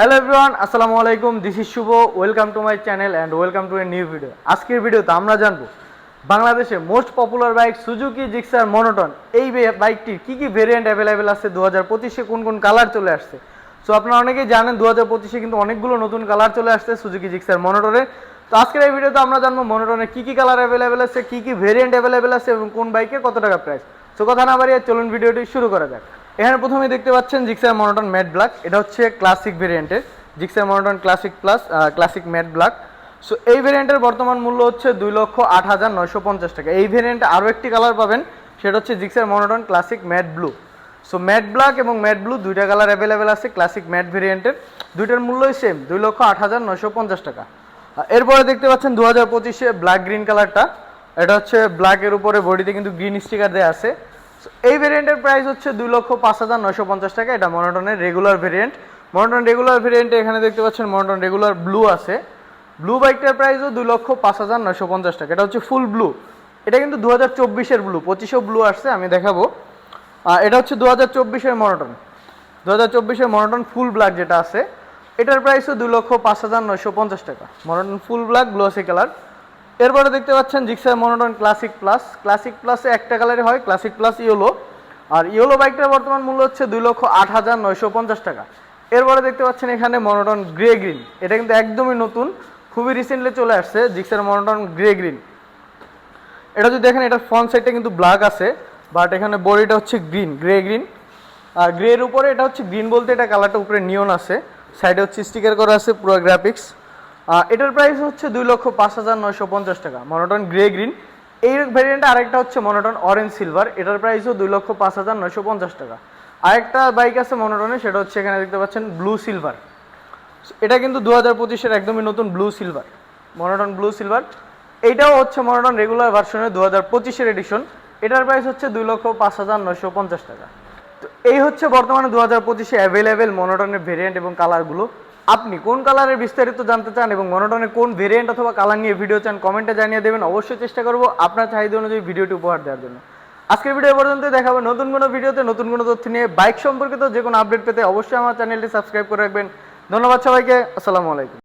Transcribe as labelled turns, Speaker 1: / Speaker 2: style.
Speaker 1: Hello everyone আসসালামু আলাইকুম this is Shuvo welcome to my channel and welcome to a new video আজকের ভিডিওতে আমরা জানব, বাংলাদেশে most popular bike Suzuki Gixxer monotone এই বাইকটির কী কী ভেরিয়েন্ট অ্যাভেলেবেল আছে দু হাজার পঁচিশে কোন কোন কালার চলে আসছে? সো আপনারা অনেকেই জানেন দু হাজার পঁচিশে কিন্তু অনেকগুলো নতুন কালার চলে আসছে সুজুকি জিক্সার মনোটনের তো আজকের এই ভিডিওতে আমরা জানব মনোটনের কী কী কালার অ্যাভেলেবেল আছে, কী কী ভেরিয়েন্ট অ্যাভেলেবেল আছে এবং কোন বাইকের কত টাকা প্রাইস সো কথা না বাড়িয়ে চলুন ভিডিওটি শুরু করা যাক। এখানে প্রথমে দেখতে পাচ্ছেন জিক্সার মনোটন ম্যাট ব্ল্যাক এটা হচ্ছে ক্লাসিক ভেরিয়েন্টের Gixxer monotone classic plus classic matte black so এই ভেরিয়েন্টের বর্তমান মূল্য হচ্ছে দুই লক্ষ আট হাজার নয়শো পঞ্চাশ টাকা। এই ভেরিয়েন্টে আরও একটি কালার পাবেন, সেটা হচ্ছে Gixxer monotone classic matte blue so matte black এবং ম্যাট ব্লু দুইটা কালার অ্যাভেলেবেল আছে ক্লাসিক ম্যাট ভেরিয়েন্টের দুইটার মূল্যই সেম দুই লক্ষ আট হাজার নয়শো পঞ্চাশ টাকা। এরপরে দেখতে পাচ্ছেন দু হাজার পঁচিশে ব্ল্যাক গ্রিন কালারটা এটা হচ্ছে ব্ল্যাকের উপরে বডিতে কিন্তু গ্রিন স্টিকার দেওয়া আছে। এই ভেরিয়েন্টের প্রাইস হচ্ছে দুই লক্ষ পাঁচ হাজার নয়শো পঞ্চাশ টাকা। এটা মনোটনের রেগুলার ভেরিয়েন্ট মনোটন রেগুলার ভেরিয়েন্টে এখানে দেখতে পাচ্ছেন মনোটন রেগুলার ব্লু আছে। ব্লু বাইকটার প্রাইসও দুই লক্ষ পাঁচ হাজার নয়শো পঞ্চাশ টাকা। এটা হচ্ছে ফুল ব্লু এটা কিন্তু দু হাজার চব্বিশের ব্লু পঁচিশেও ব্লু আসছে, আমি দেখাবো। এটা হচ্ছে দু হাজার চব্বিশের মনোটন দু হাজার চব্বিশের মনোটন ফুল ব্ল্যাক যেটা আছে, এটার প্রাইসও দুই লক্ষ পাঁচ হাজার নয়শো পঞ্চাশ টাকা। Monotone full black glossy colour এরপরে দেখতে পাচ্ছেন Gixxer monotone classic plus classic প্লাসে একটা কালারে হয় ক্লাসিক প্লাস ইয়েলো আর ইয়েলো বাইকটার বর্তমান মূল্য হচ্ছে দুই লক্ষ আট হাজার নয়শো পঞ্চাশ টাকা। এরপরে দেখতে পাচ্ছেন এখানে মনোটন গ্রে গ্রিন এটা কিন্তু একদমই নতুন, খুবই রিসেন্টলি চলে আসছে জিক্সার মনোটন গ্রে গ্রিন এটা যদি দেখেন এটা ফ্রন্ট সাইডটা কিন্তু ব্ল্যাক আছে বাট এখানে বডিটা হচ্ছে গ্রিন গ্রে গ্রিন আর গ্রের উপরে এটা হচ্ছে গ্রিন বলতে এটা কালারটা উপরে নিয়ন আছে। সাইডে হচ্ছে স্টিকার করা আছে, পুরো গ্রাফিক্স এটার প্রাইস হচ্ছে দুই লক্ষ পাঁচ হাজার নয়শো পঞ্চাশ টাকা মনোটন গ্রে গ্রিন এই ভ্যারিয়েন্টে আরেকটা হচ্ছে মনোটন অরেঞ্জ সিলভার এটার প্রাইসও দুই লক্ষ পাঁচ হাজার নয়শো পঞ্চাশ টাকা। আরেকটা বাইক আছে মনোটনে সেটা হচ্ছে এখানে দেখতে পাচ্ছেন ব্লু সিলভার এটা কিন্তু দু হাজার পঁচিশের একদমই নতুন blue silver monotone blue silver এইটাও হচ্ছে মনোটন রেগুলার ভার্সনের দু হাজার পঁচিশের এডিশন এটার প্রাইস হচ্ছে দুই লক্ষ পাঁচ হাজার নয়শো পঞ্চাশ টাকা। তো এই হচ্ছে বর্তমানে দু হাজার পঁচিশে অ্যাভেলেবেল মনোটনের ভেরিয়েন্ট এবং কালারগুলো আপনি কোন কালারের বিস্তারিত জানতে চান এবং মনোটনের কোন ভেরিয়েন্ট অথবা কালার নিয়ে ভিডিও চান কমেন্টে জানিয়ে দেবেন। অবশ্যই চেষ্টা করব আপনার চাহিদা অনুযায়ী ভিডিওটি উপহার দেওয়ার জন্য। আজকের ভিডিও পর্যন্ত দেখাবো নতুন কোনো ভিডিওতে নতুন কোনো তথ্য নিয়ে। বাইক সম্পর্কিত যে কোনো আপডেট পেতে অবশ্যই আমার চ্যানেলটি সাবস্ক্রাইব করে রাখবেন। ধন্যবাদ সবাইকে, আসসালামু আলাইকুম।